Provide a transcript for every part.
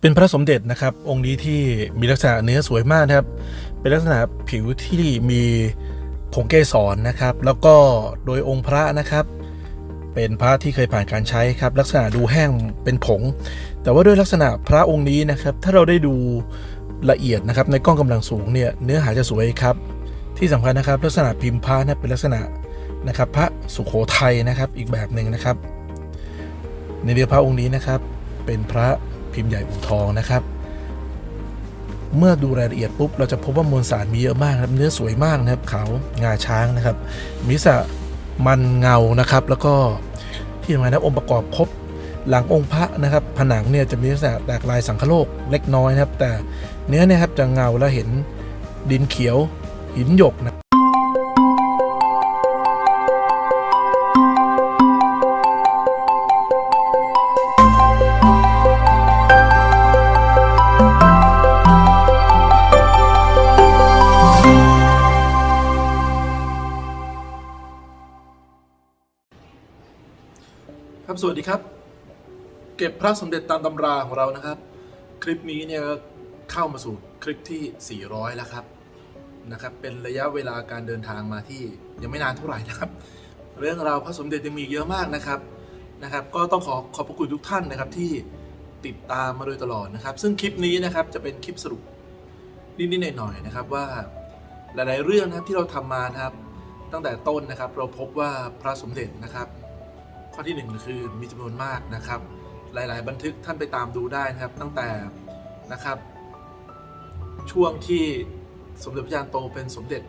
เป็นพระสมเด็จนะครับ องค์นี้ที่มีลักษณะเนื้อสวยมากนะครับ เป็นลักษณะผิวที่มีผงเกสรนะครับ แล้วก็โดยองค์พระนะครับ เป็นพระที่เคยผ่านการใช้ครับ ลักษณะดูแห้งเป็นผง แต่ว่าด้วยลักษณะพระองค์นี้นะครับ ถ้าเราได้ดูละเอียดนะครับ ในกล้องกำลังสูงเนี่ยเนื้อหาจะสวยครับ ที่สำคัญนะครับ ลักษณะพิมพ์พระนะเป็นลักษณะนะครับ พระสุโขทัยนะครับอีกแบบหนึ่งนะครับ ในเรือพระองค์นี้นะครับ เป็นพระ พิมพ์ใหญ่อู่ทองนะครับ เมื่อดูรายละเอียดปุ๊บ เราจะพบว่ามวลสารมีเยอะมากครับเนื้อสวยมากนะครับขาวงาช้างนะครับมีสะมันเงานะครับ แล้วก็ที่สำคัญนะองค์ประกอบครบหลังองค์พระนะครับ ผนังเนี่ยจะมีลักษณะแตกลายสังคโลกเล็กน้อยนะครับ แต่เนื้อเนี่ยครับจะเงาแล้วเห็นดินเขียวหินหยกนะ วัสดีครับ เก็บพระสมเด็จตามตำราของเรานะครับ คลิปนี้เนี่ยเข้ามาสู่คลิปที่ 400 แล้วครับนะครับ เป็นระยะเวลาการเดินทางมาที่ยังไม่นานเท่าไหร่นะครับ เรื่องราวพระสมเด็จยังมีเยอะมากนะครับนะครับ ก็ต้องขอขอบพระคุณทุกท่านนะครับที่ติดตามมาโดยตลอดนะครับ ซึ่งคลิปนี้นะครับจะเป็นคลิปสรุปนิดๆหน่อยๆนะครับว่าหลายๆเรื่องนะครับที่เราทำมานะครับ ตั้งแต่ต้นนะครับเราพบว่าพระสมเด็จนะครับ ข้อที่หนึ่งคือมีจำนวนมากนะครับ หลาย ๆ บันทึกท่านไปตามดูได้นะครับ ตั้งแต่นะครับ ช่วงที่สมเด็จพระจารย์โตเป็นสมเด็จ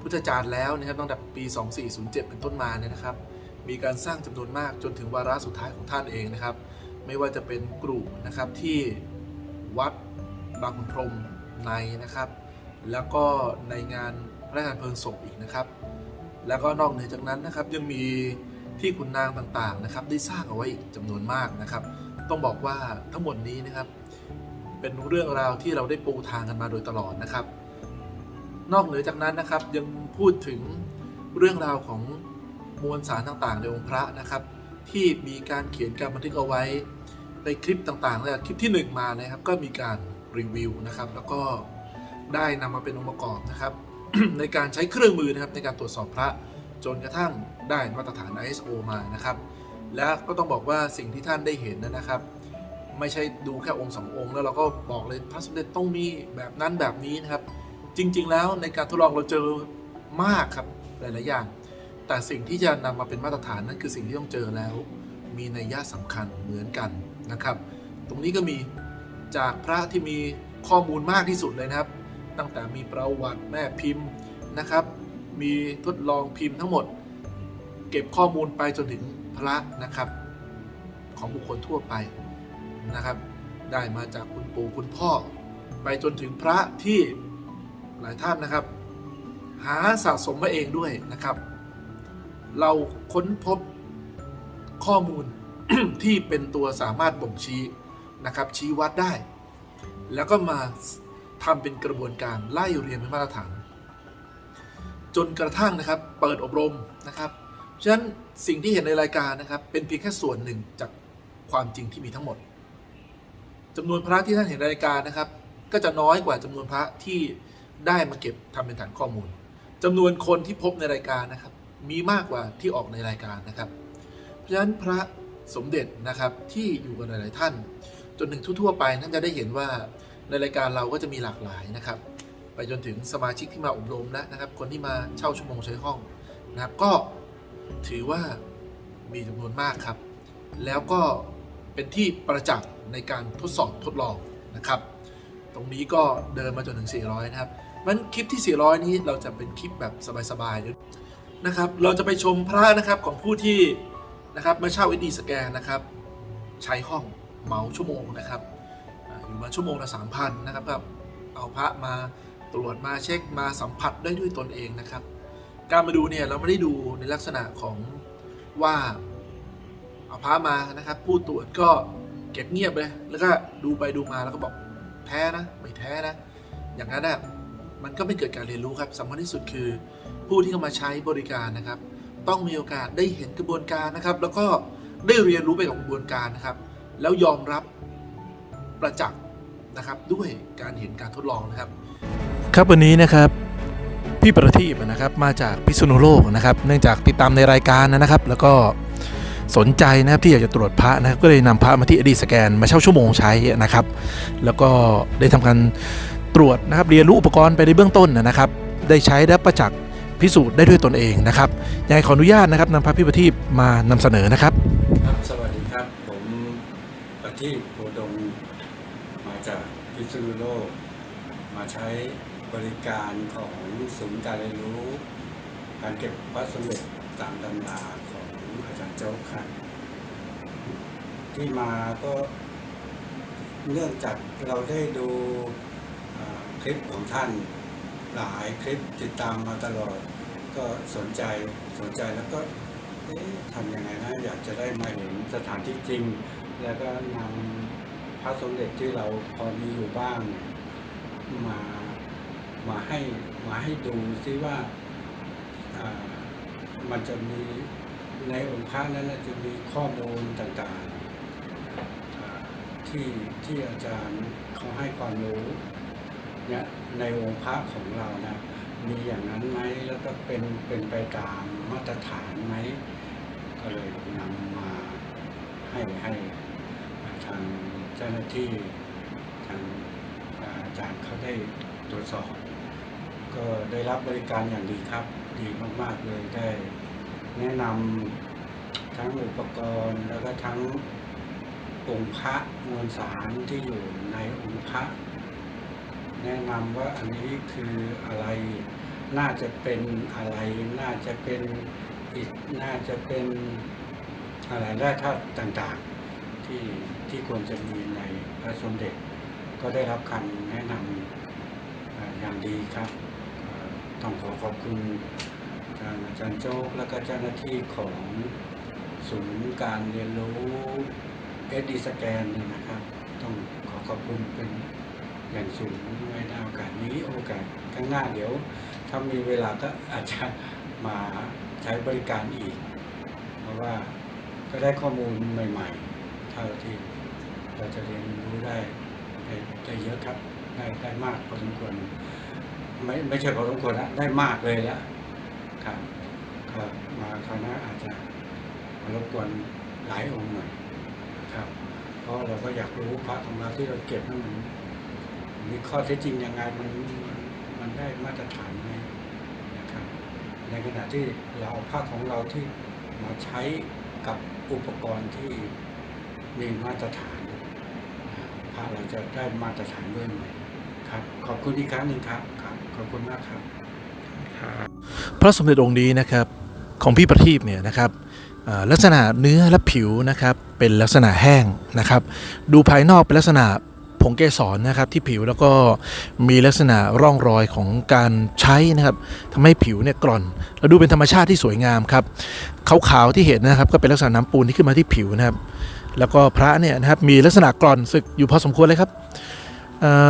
พุทธจารย์แล้วนะครับตั้งแต่ปี 2407 เป็นต้นมาเนี่ยนะครับ มีการสร้างจำนวนมากจนถึงวาระสุดท้ายของท่านเองนะครับ ไม่ว่าจะเป็นกรุนะครับที่วัดบางขุนพรหมในนะครับ แล้วก็ในงานพระราชทานเพลิงศพอีกนะครับ แล้วก็นอกเหนือจากนั้นนะครับยังมี ที่ขุนนางต่างๆนะครับ ได้สร้างเอาไว้อีกจำนวนมากนะครับ ต้องบอกว่าทั้งหมดนี้นะครับ เป็นเรื่องราวที่เราได้ปูทางกันมาโดยตลอดนะครับ นอกเหนือจากนั้นนะครับยังพูดถึงเรื่องราวของมวลสารต่างๆ ในองค์พระนะครับ ที่มีการเขียนการบันทึกเอาไว้ ในคลิปต่างๆและคลิปที่ 1 มานะครับ ก็มีการรีวิวนะครับ แล้วก็ได้นำมาเป็นองค์ประกอบนะครับ ในการใช้เครื่องมือนะครับในการตรวจสอบพระ จนกระทั่งได้มาตรฐาน ISO มานะครับ และก็ต้องบอกว่าสิ่งที่ท่านได้เห็นนะครับ ไม่ใช่ดูแค่องค์สององค์ แล้วเราก็บอกเลยพระสมเด็จต้องมีแบบนั้นแบบนี้นะครับ จริง ๆ แล้วในการทดลองเราเจอมากครับหลายๆอย่าง แต่สิ่งที่จะนำมาเป็นมาตรฐานนั่นคือสิ่งที่ต้องเจอแล้ว มีในยยะสำคัญเหมือนกันนะครับ ตรงนี้ก็มีจากพระที่มีข้อมูลมากที่สุดเลยนะครับ ตั้งแต่มีประวัติแม่พิมพ์นะครับ มีทดลองพิมพ์ทั้งหมด เก็บข้อมูลไปจนถึงพระนะครับ ของบุคคลทั่วไปนะครับ ได้มาจากคุณปู่คุณพ่อ ไปจนถึงพระที่หลายท่านนะครับ หาสะสมมาเองด้วยนะครับ เราค้นพบข้อมูลที่เป็นตัวสามารถบ่งชี้นะครับ ชี้วัดได้ แล้วก็มาทำเป็นกระบวนการไล่เรียนเป็นมาตรฐาน จนกระทั่งนะครับเปิดอบรมนะครับฉะนั้นสิ่งที่เห็นในรายการนะครับ เป็นเพียงแค่ส่วนหนึ่งจากความจริงที่มีทั้งหมดจำนวนพระที่ท่านเห็นในรายการนะครับ ก็จะน้อยกว่าจำนวนพระที่ได้มาเก็บทำเป็นฐานข้อมูลจำนวนคนที่พบในรายการนะครับ มีมากกว่าที่ออกในรายการนะครับ เพราะฉะนั้นพระสมเด็จนะครับที่อยู่กับหลาย ๆ ท่าน จนถึงทั่ว ๆ ไปท่านจะได้เห็นว่าในรายการเราก็จะมีหลากหลายนะครับ ไปจนถึงสมาชิกที่มาอบรมแล้วนะครับ คนที่มาเช่าชั่วโมงใช้ห้องนะครับ ก็ถือว่ามีจำนวนมากครับ แล้วก็เป็นที่ประจักษ์ในการทดสอบทดลองนะครับ ตรงนี้ก็เดินมาจนถึง 400 นะครับมันคลิปที่ 400 นี้เราจะเป็นคลิปแบบสบายๆนะครับ เราจะไปชมพระนะครับของผู้ที่นะครับมาเช่า SD สแกนนะครับใช้ห้องเหมาชั่วโมงนะครับอยู่มาชั่วโมงละ3,000นะครับก็เอาพระมา ตรวจมาเช็คมาสัมผัสได้ด้วยตนเองนะครับ การมาดูเนี่ยเราไม่ได้ดูในลักษณะของว่าเอาพระมานะครับ ผู้ตรวจก็เก็บเงียบเลย แล้วก็ดูไปดูมาแล้วก็บอกแท้นะไม่แท้นะ อย่างนั้นนะมันก็ไม่เกิดการเรียนรู้ครับสำคัญที่สุดคือ ผู้ที่เข้ามาใช้บริการนะครับ ต้องมีโอกาสได้เห็นกระบวนการนะครับ แล้วก็ได้เรียนรู้ไปกับกระบวนการนะครับ แล้วยอมรับประจักษ์นะครับด้วยการเห็นการทดลองนะครับ ครับวันนี้นะครับพี่ประทีปนะครับมาจากพิษณุโลกนะครับ เนื่องจากติดตามในรายการนะครับ แล้วก็สนใจนะครับที่อยากจะตรวจพระนะครับก็เลยนำพระมาที่อดีสแกนมาเช่าชั่วโมงใช้นะครับ แล้วก็ได้ทำการตรวจนะครับเรียนรู้อุปกรณ์ไปในเบื้องต้นนะครับ ได้ใช้และประจักษ์พิสูจน์ได้ด้วยตนเองนะครับยังไงขออนุญาตนะครับนำพระพี่ประทีปมานำเสนอนะครับครับสวัสดีครับผมประทีปโพดงมาจากพิษณุโลกมาใช้ บริการของศูนย์การเรียนรู้ การเก็บพระสมเด็จตามตำราของอาจารย์โจ๊กครับที่มาก็เนื่องจากเราได้ดูคลิปของท่านหลายคลิปติดตามมาตลอด ก็สนใจสนใจแล้วก็ทำยังไงนะอยากจะได้มาเห็นสถานที่จริง แล้วก็นำพระสมเด็จที่เราพอมีอยู่บ้างมา มาให้มาให้ดูซิว่ามันจะมีในองค์พระนั้นจะมีข้อมูลต่างๆที่ที่อาจารย์เขาให้ความรู้เนี่ยในองค์พระของเรานะมีอย่างนั้นไหมแล้วก็เป็นเป็นไปตามมาตรฐานไหมก็เลยนำมาให้ให้ทางเจ้าหน้าที่ทางอาจารย์เขาได้ตรวจสอบ ก็ได้รับบริการอย่างดีครับ ดีมาก ๆ เลยได้ แนะนำทั้งอุปกรณ์แล้วก็ทั้งองค์พระมวลสารที่อยู่ในองค์พระแนะนำว่าอันนี้คืออะไรน่าจะเป็นอะไร น่าจะเป็นอิฐน่าจะเป็นอะไรแร่ธาตุต่างๆ ที่ที่ควรจะมีในพระสมเด็จ ก็ได้รับคำแนะนำอย่างดีครับ ต้องขอขอบคุณทางอาจารย์โจ๊กและก็เจ้าหน้าที่ของศูนย์การเรียนรู้เอสดีสแกนนี่นะครับ ต้องขอขอบคุณเป็นอย่างสูงในโอกาสนี้โอกาสข้างหน้าเดี๋ยว ถ้ามีเวลาก็อาจจะมาใช้บริการอีก เพราะว่าก็ได้ข้อมูลใหม่ ๆ เท่าที่เราจะเรียนรู้ได้ได้ได้เยอะครับได้ได้มากพอสมควร ไม่ไม่ใช่พอสมควรนะได้มากเลยและครับครับมาคราวหน้าอาจจะมารบกวนหลายองค์หน่อยครับ เพราะเราก็อยากรู้พระของเราที่เราเก็บนั้นมันมีข้อเท็จจริงยังไงมันมันมันได้มาตรฐานไหมนะครับ ในขณะที่เราเอาภาคของเราที่มาใช้กับอุปกรณ์ที่มีมาตรฐานนะภาคเราจะได้มาตรฐานด้วยไหมครับ ขอบคุณอีกครั้งหนึ่งครับ ขอบคุณมากครับ พระสมเด็จองค์นี้นะครับของพี่ประทีปเนี่ยนะครับลักษณะเนื้อและผิวนะครับเป็นลักษณะแห้งนะครับ ดูภายนอกเป็นลักษณะผงเกสรนะครับที่ผิวแล้วก็มีลักษณะร่องรอยของการใช้นะครับทำให้ผิวเนี่ยกร่อน แล้วดูเป็นธรรมชาติที่สวยงามครับขาวๆที่เห็นนะครับก็เป็นลักษณะน้ำปูนที่ขึ้นมาที่ผิวนะครับ แล้วก็พระเนี่ยนะครับมีลักษณะกร่อนสึกอยู่พอสมควรเลยครับ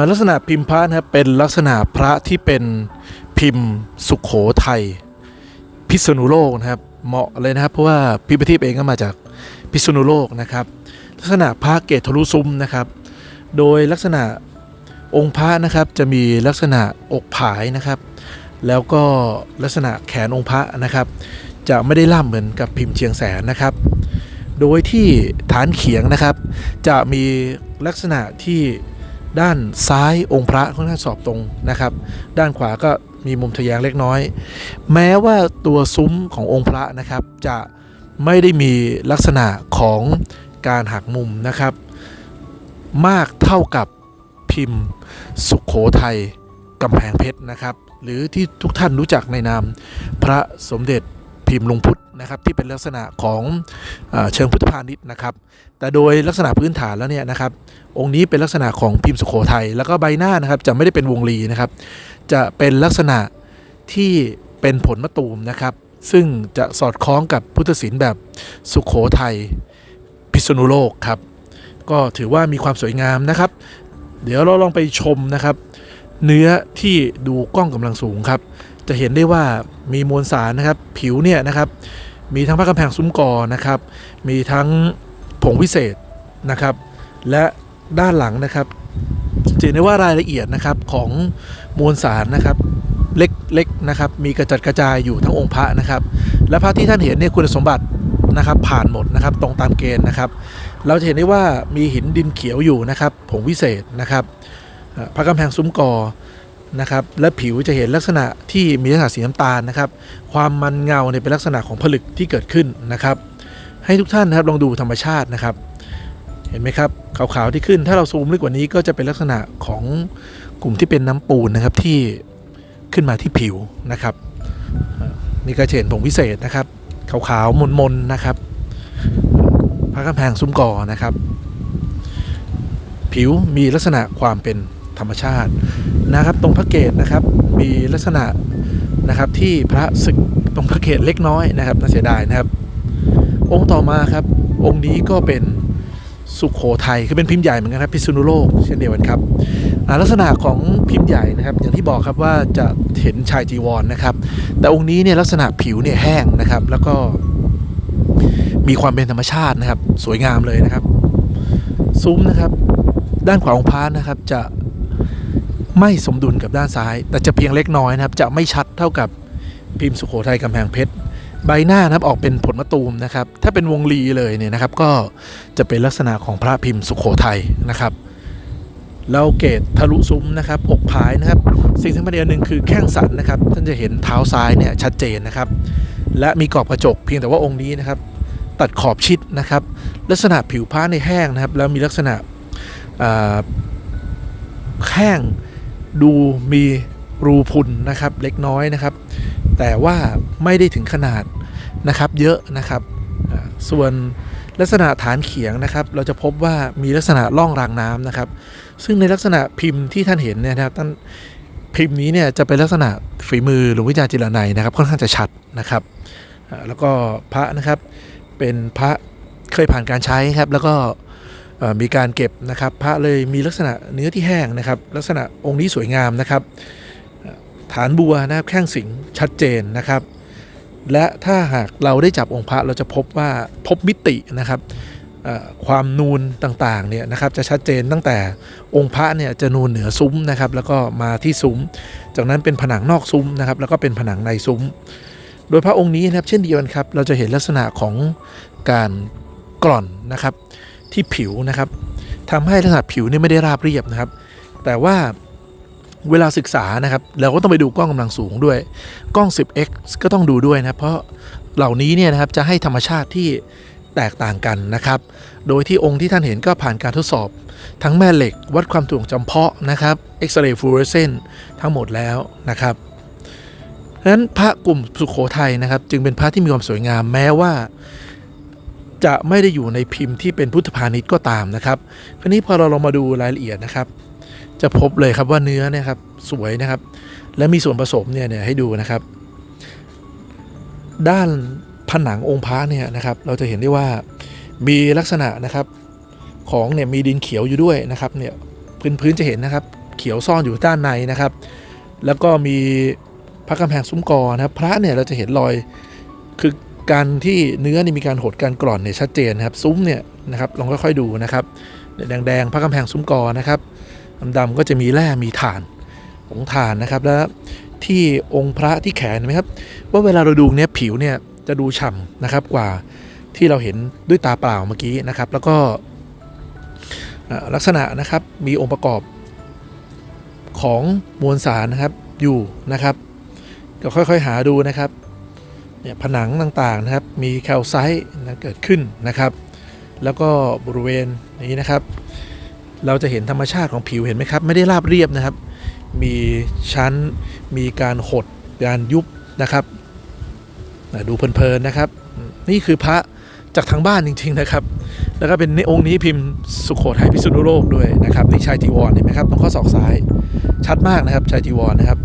ลักษณะพิมพ์พระนะครับเป็นลักษณะพระที่เป็นพิมพ์สุขโขทัยพิษณุโลกนะครับเหมาะเลยนะครับ เพราะว่าพี่ประทีเองก็มาจากพิษณุโลกนะครับ ลักษณะพระเกศทะลุซุ้มนะครับ โดยลักษณะองค์พระนะครับจะมีลักษณะอกผายนะครับ แล้วก็ลักษณะแขนองค์พระนะครับ จะไม่ได้ล่ำเหมือนกับพิมพ์เชียงแสนนะครับ โดยที่ฐานเขียงนะครับ จะมีลักษณะที่ ด้านซ้ายองค์พระค่อนข้างสอบตรงนะครับ ด้านขวาก็มีมุมทะแยงเล็กน้อย แม้ว่าตัวซุ้มขององค์พระนะครับ จะไม่ได้มีลักษณะของการหักมุมนะครับ มากเท่ากับพิมพ์ สุขโขทัยกำแพงเพชรนะครับ หรือที่ทุกท่านรู้จักในนาม พระสมเด็จพิมพ์ลุงพุทธ นะครับที่เป็นลักษณะของเอเชิงพุทธพาณิชย์นะครับ แต่โดยลักษณะพื้นฐานแล้วเนี่ยนะครับ องค์นี้เป็นลักษณะของพิมพ์สุโขทัยแล้วก็ใบหน้านะครับจะไม่ได้เป็นวงรีนะครับ จะเป็นลักษณะที่เป็นผลมะตูมนะครับ ซึ่งจะสอดคล้องกับพุทธศิลป์แบบสุขโขทัยพิษณุโลกครับ ก็ถือว่ามีความสวยงามนะครับ เดี๋ยวเราลองไปชมนะครับ เนื้อที่ดูกล้องกำลังสูงครับ จะเห็นได้ว่ามีมวลสารนะครับ ผิวเนี่ยนะครับ มีทั้งพระกำแพงซุ้มกอนะครับ มีทั้งผงวิเศษนะครับ และด้านหลังนะครับจะเห็นได้ว่ารายละเอียดนะครับของมวลสารนะครับเล็กๆนะครับมีกระจัดกระจายอยู่ทั้งองค์พระนะครับ และพระที่ท่านเห็นเนี่ยคุณสมบัตินะครับผ่านหมดนะครับตรงตามเกณฑ์นะครับ เราจะเห็นได้ว่ามีหินดินเขียวอยู่นะครับผงวิเศษนะครับพระกำแพงซุ้มกอ นะครับและผิวจะเห็นลักษณะที่มีลักษณะสีน้ำตาลนะครับ ความมันเงาเนี่ยเป็นลักษณะของผลึกที่เกิดขึ้นนะครับ ให้ทุกท่านนะครับลองดูธรรมชาตินะครับ เห็นไหมครับขาวๆที่ขึ้น ถ้าเราซูมลึกกว่านี้ก็จะเป็นลักษณะของกลุ่มที่เป็นน้ำปูนนะครับที่ขึ้นมาที่ผิวนะครับเอ่อนี่ก็จะเห็นผงวิเศษนะครับขาวๆมนๆนะครับพระกำแพงซุ้มกอนะครับ ผิวมีลักษณะความเป็น ธรรมชาตินะครับ ตรงพระเกศนะครับมีลักษณะนะครับที่พระศึกตรงพระเกศเล็กน้อยนะครับน่าเสียดายนะครับ องค์ต่อมาครับ องค์นี้ก็เป็นสุขโขทัยคือเป็นพิมพ์ใหญ่เหมือนกันครับพิษณุโลกเช่นเดียวกันครับลักษณะของพิมพ์ใหญ่นะครับ อย่างที่บอกครับว่าจะเห็นชายจีวรนะครับ แต่องค์นี้เนี่ยลักษณะผิวเนี่ยแห้งนะครับ แล้วก็มีความเป็นธรรมชาตินะครับ สวยงามเลยนะครับ ซุ้มนะครับ ด้านขวาของพานนะครับ จะ ไม่สมดุลกับด้านซ้าย แต่จะเพียงเล็กน้อยนะครับ จะไม่ชัดเท่ากับพิมพ์สุโขทัยกำแพงเพชรใบหน้านะครับออกเป็นผลมะตูมนะครับ ถ้าเป็นวงลีเลยเนี่ยนะครับ ก็จะเป็นลักษณะของพระพิมพ์สุโขทัยนะครับแล้วเกตทะลุซุ้มนะครับอกผายนะครับ สิ่งสำคัญอีกอันหนึ่งคือแข้งสันนะครับ ท่านจะเห็นเท้าซ้ายเนี่ยชัดเจนนะครับ และมีกรอบกระจกเพียงแต่ว่าองค์นี้นะครับ ตัดขอบชิดนะครับ ลักษณะผิวผ้าในแห้งนะครับ แล้วมีลักษณะแห้ง ดูมีรูพุนนะครับเล็กน้อยนะครับ แต่ว่าไม่ได้ถึงขนาดนะครับเยอะนะครับ ส่วนลักษณะฐานเขียงนะครับ เราจะพบว่ามีลักษณะล่องรางน้ำนะครับ ซึ่งในลักษณะพิมพ์ที่ท่านเห็นเนี่ยนะครับท่านพิมพ์นี้เนี่ยจะเป็นลักษณะฝีมือหลวงวิจารจิรนัยนะครับ ค่อนข้างจะชัดนะครับ แล้วก็พระนะครับเป็นพระเคยผ่านการใช้ครับแล้วก็ มีการเก็บนะครับพระเลยมีลักษณะเนื้อที่แห้งนะครับลักษณะองค์นี้สวยงามนะครับ ฐานบัวนะครับแข้งสิงชัดเจนนะครับ และถ้าหากเราได้จับองค์พระเราจะพบว่าพบมิตินะครับความนูนต่างๆเนี่ยนะครับจะชัดเจนตั้งแต่องค์พระเนี่ยจะนูนเหนือซุ้มนะครับแล้วก็มาที่ซุ้ม จากนั้นเป็นผนังนอกซุ้มนะครับแล้วก็เป็นผนังในซุ้ม โดยพระองค์นี้นะครับเช่นเดียวกันครับเราจะเห็นลักษณะของการกร่อนนะครับ ที่ผิวนะครับทำให้ลักษณะผิวเนี่ยไม่ได้ราบเรียบนะครับ แต่ว่าเวลาศึกษานะครับ เราก็ต้องไปดูกล้องกำลังสูงด้วย กล้อง 10x ก็ต้องดูด้วยนะเพราะเหล่านี้เนี่ยนะครับจะให้ธรรมชาติที่แตกต่างกันนะครับ โดยที่องค์ที่ท่านเห็นก็ผ่านการทดสอบ ทั้งแม่เหล็กวัดความถ่วงจำเพาะนะครับเอ็กซเรย์ฟลูออเรสเซนต์ทั้งหมดแล้วนะครับเพราะฉะนั้นพระกลุ่มสุขโขทัยนะครับ จึงเป็นพระที่มีความสวยงามแม้ว่า จะไม่ได้อยู่ในพิมพ์ที่เป็นพุทธพาณิชย์ก็ตามนะครับคราวนี้พอเราลองมาดูรายละเอียดนะครับ จะพบเลยครับว่าเนื้อเนี่ยครับสวยนะครับ และมีส่วนผสมเนี่ยเนี่ยให้ดูนะครับ ด้านผนังองค์พระเนี่ยนะครับ เราจะเห็นได้ว่ามีลักษณะนะครับของเนี่ยมีดินเขียวอยู่ด้วยนะครับเนี่ยพื้นพื้นจะเห็นนะครับ เขียวซ่อนอยู่ด้านในนะครับ แล้วก็มีพระกำแพงซุ้มกอนะครับ พระเนี่ยเราจะเห็นรอยคือ การที่เนื้อนี่มีการหดการกร่อนเนี่ยชัดเจนนะครับ ซุ้มเนี่ยนะครับลองค่อยๆดูนะครับแดงๆพระกำแพงซุ้มกอนะครับดำๆก็จะมีแร่มีถ่านของถ่านนะครับ แล้วที่องค์พระที่แขนไหมครับ ว่าเวลาเราดูเนี่ยผิวเนี่ยจะดูฉ่ำนะครับกว่าที่เราเห็นด้วยตาเปล่าเมื่อกี้นะครับ แล้วก็ลักษณะนะครับมีองค์ประกอบของมวลสารนะครับอยู่นะครับก็ค่อยๆหาดูนะครับ เนี่ยผนังต่างๆนะครับมีแคลไซต์นะเกิดขึ้นนะครับ แล้วก็บริเวณนี้นะครับ เราจะเห็นธรรมชาติของผิวเห็นไหมครับ ไม่ได้ราบเรียบนะครับ มีชั้นมีการหดการยุบนะครับดูเพลินๆนะครับ นี่คือพระจากทางบ้านจริง ๆนะครับ แล้วก็เป็นในองค์นี้พิมพ์สุโขทัยพิษณุโลกด้วยนะครับนี่ชายจีวรเห็นไหมครับตรงข้อศอกซ้ายชัดมากนะครับชายจีวรนะครับ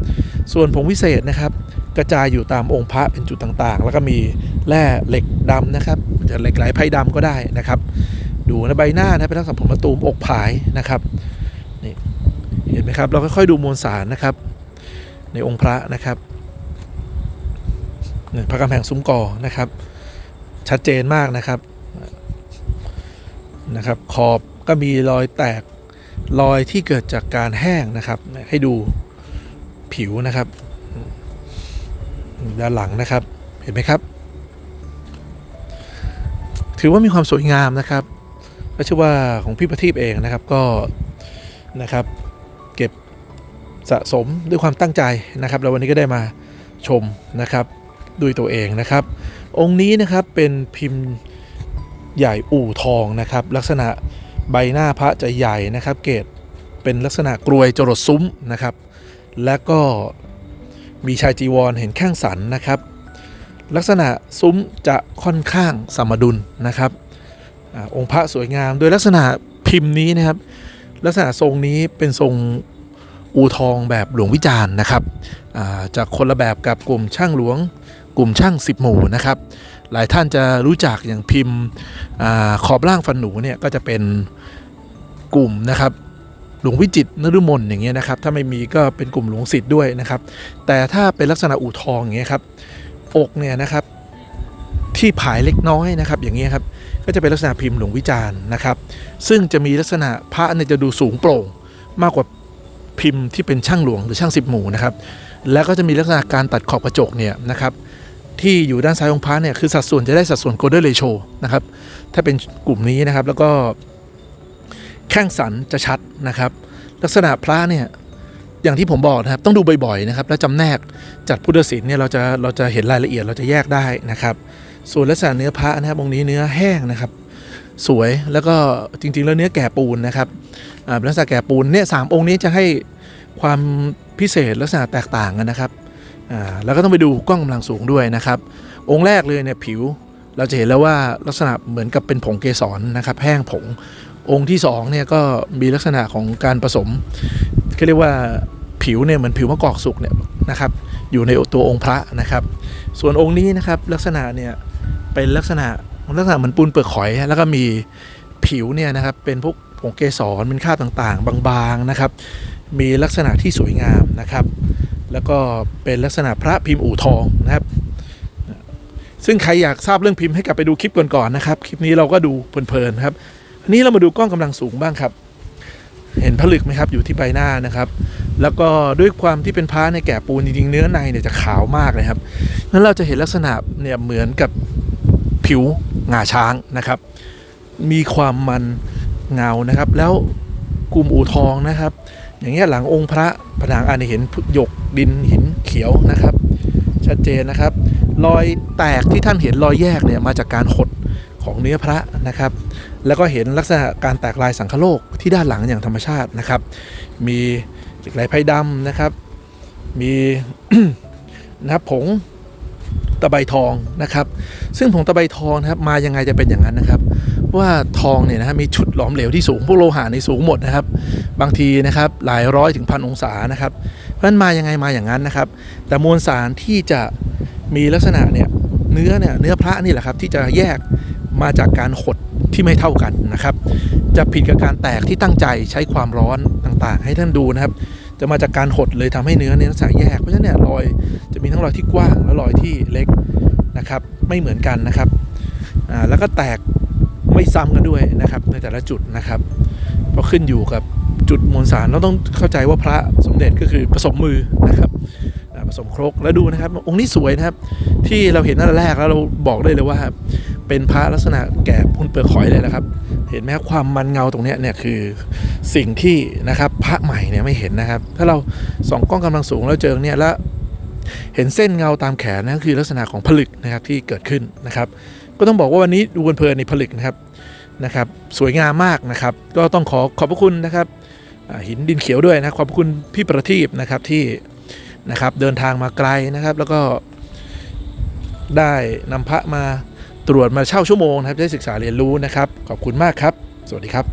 ส่วนผงวิเศษนะครับ กระจายอยู่ตามองค์พระเป็นจุดต่างๆ แล้วก็มีแร่เหล็กดำนะครับจะเหล็กไหลไพ่ดำก็ได้นะครับ ดูนะใบหน้านะเป็นลักษณะผมมะตูมอกผายนะครับนี่เห็นไหมครับ เราค่อยๆดูมวลสารนะครับ ในองค์พระนะครับเนี่ยพระกำแพงซุ้มกอนะครับ ชัดเจนมากนะครับนะครับ ขอบก็มีรอยแตกรอยที่เกิดจากการแห้งนะครับ ให้ดูผิวนะครับ ด้านหลังนะครับเห็นไหมครับ ถือว่ามีความสวยงามนะครับก็เชื่อว่าของพี่ประทีปเองนะครับก็นะครับเก็บสะสมด้วยความตั้งใจนะครับ แล้ววันนี้ก็ได้มาชมนะครับด้วยตัวเองนะครับ องค์นี้นะครับเป็นพิมพ์ใหญ่อู่ทองนะครับ ลักษณะใบหน้าพระจะใหญ่นะครับ เกตเป็นลักษณะกรวยจรดซุ้มนะครับ และก็ มีชายจีวรเห็นแข้งสันนะครับ ลักษณะซุ้มจะค่อนข้างสมดุลนะครับอองค์พระสวยงาม โดยลักษณะพิมพ์นี้นะครับ ลักษณะทรงนี้เป็นทรงอูทองแบบหลวงวิจารณ์นะครับาจากคนละแบบกับกลุ่มช่างหลวง กลุ่มช่างสิบหมู่นะครับ หลายท่านจะรู้จักอย่างพิมพ์อขอบล่างฟันหนูเนี่ยก็จะเป็นกลุ่มนะครับ หลวงวิจิตรนฤมลอย่างเงี้ยนะครับ ถ้าไม่มีก็เป็นกลุ่มหลวงสิทธิ์ด้วยนะครับ แต่ถ้าเป็นลักษณะอู่ทองอย่างเงี้ยครับอกเนี่ยนะครับที่ผายเล็กน้อยนะครับ อย่างเงี้ยครับก็จะเป็นลักษณะพิมพ์หลวงวิจารณ์นะครับ ซึ่งจะมีลักษณะพระเนี่ยจะดูสูงโปร่งมากกว่าพิมพ์ที่เป็นช่างหลวงหรือช่างสิบหมู่นะครับ แล้วก็จะมีลักษณะการตัดขอบกระจกเนี่ยนะครับที่อยู่ด้านซ้ายองค์พระเนี่ยคือสัดส่วนจะได้สัดส่วน golden ratio นะครับถ้าเป็นกลุ่มนี้นะครับแล้วก็ แข้งสันจะชัดนะครับ ลักษณะพระเนี่ยอย่างที่ผมบอกนะครับต้องดูบ่อยๆนะครับแล้วจำแนกจัดพุทธศิลป์เนี่ยเราจะเราจะเห็นรายละเอียดเราจะแยกได้นะครับ ส่วนลักษณะเนื้อพระนะครับองค์นี้เนื้อแห้งนะครับ สวยแล้วก็จริงๆ แล้วเนื้อแก่ปูนนะครับเนลักษณะแก่ปูนเนี่ยสามองค์นี้จะให้ความพิเศษลักษณะแตกต่างกันนะครับอ่าแล้วก็ต้องไปดูกล้องกำลังสูงด้วยนะครับ องค์แรกเลยเนี่ยผิวเราจะเห็นแล้วว่าลักษณะเหมือนกับเป็นผงเกสรนะครับแห้งผง องค์ที่สองเนี่ยก็มีลักษณะของการผสมเขาเรียกว่าผิวเนี่ยเหมือนผิวมะกอกสุกเนี่ยนะครับอยู่ในตัวองค์พระนะครับ ส่วนองค์นี้นะครับลักษณะเนี่ยเป็นลักษณะลักษณะเหมือนปูนเปลือกหอย แล้วก็มีผิวเนี่ยนะครับเป็นพวกผงเกสรเป็นคราบต่างๆ บางๆนะครับ มีลักษณะที่สวยงามนะครับ แล้วก็เป็นลักษณะพระพิมพ์อู่ทองนะครับซึ่งใครอยากทราบเรื่องพิมพ์ให้กลับไปดูคลิปก่อนๆนะครับ คลิปนี้เราก็ดูเพลินๆครับ นี้เรามาดูกล้องกำลังสูงบ้างครับ เห็นผลึกไหมครับอยู่ที่ใบหน้านะครับ แล้วก็ด้วยความที่เป็นพระในแก่ปูนจริงๆเนื้อในเนี่ยจะขาวมากเลยครับนั้นเราจะเห็นลักษณะเนี่ยเหมือนกับผิวงาช้างนะครับ มีความมันเงานะครับ แล้วกลุ่มอู่ทองนะครับ อย่างเงี้ยหลังองค์พระผนังอันนี้เห็นหยกดินหินเขียวนะครับ ชัดเจนนะครับ รอยแตกที่ท่านเห็นรอยแยกเนี่ยมาจากการหด ของเนื้อพระนะครับ แล้วก็เห็นลักษณะการแตกลายสังคโลกที่ด้านหลังอย่างธรรมชาตินะครับ มีเหล็กไหลไพดำนะครับ มีนะครับผงตะไบทองนะครับ ซึ่งผงตะไบทองนะครับมายังไงจะเป็นอย่างนั้นนะครับ ว่าทองเนี่ยนะฮะมีชุดหลอมเหลวที่สูงพวกโลหะในสูงหมดนะครับ บางทีนะครับหลายร้อยถึงพันองศานะครับ เพราะฉะนั้นมายังไงมาอย่างนั้นนะครับ แต่มวลสารที่จะมีลักษณะเนี่ยเนื้อเนี่ยเนื้อพระนี่แหละครับที่จะแยก มาจากการหดที่ไม่เท่ากันนะครับ จะผิดกับการแตกที่ตั้งใจใช้ความร้อนต่างๆ ให้ท่านดูนะครับ จะมาจากการหดเลยทำให้เนื้อเนี่ยลักษณะแยกเพราะฉะนั้นเนี่ยรอยจะมีทั้งรอยที่กว้างและรอยที่เล็กนะครับ ไม่เหมือนกันนะครับแล้วก็แตกไม่ซ้ำกันด้วยนะครับ ในแต่ละจุดนะครับเพราะขึ้นอยู่กับจุดมวลสารเราต้องเข้าใจว่าพระสมเด็จก็คือผสมมือนะครับผสมครกแล้วดูนะครับ องค์นี้สวยนะครับ ที่เราเห็นตั้งแต่แรกแล้วเราบอกได้เลยว่า เป็นพระลักษณะแก่พุ่นเปลือกหอยเลยนะครับ เห็นไหมครับความมันเงาตรงนี้เนี่ยคือสิ่งที่นะครับพระใหม่เนี่ยไม่เห็นนะครับ ถ้าเราส่องกล้องกำลังสูงแล้วเจอเนี่ยแล้วเห็นเส้นเงาตามแขนนั่นคือลักษณะของผลึกนะครับที่เกิดขึ้นนะครับ ก็ต้องบอกว่าวันนี้ดูเพลินในผลึกนะครับนะครับ สวยงามมากนะครับ ก็ต้องขอขอบพระคุณนะครับหินดินเขียวด้วยนะขอบคุณพี่ประทีปนะครับที่นะครับเดินทางมาไกลนะครับ แล้วก็ได้นำพระมา ตรวจมาเช่าชั่วโมงนะครับได้ศึกษาเรียนรู้นะครับ ขอบคุณมากครับ สวัสดีครับ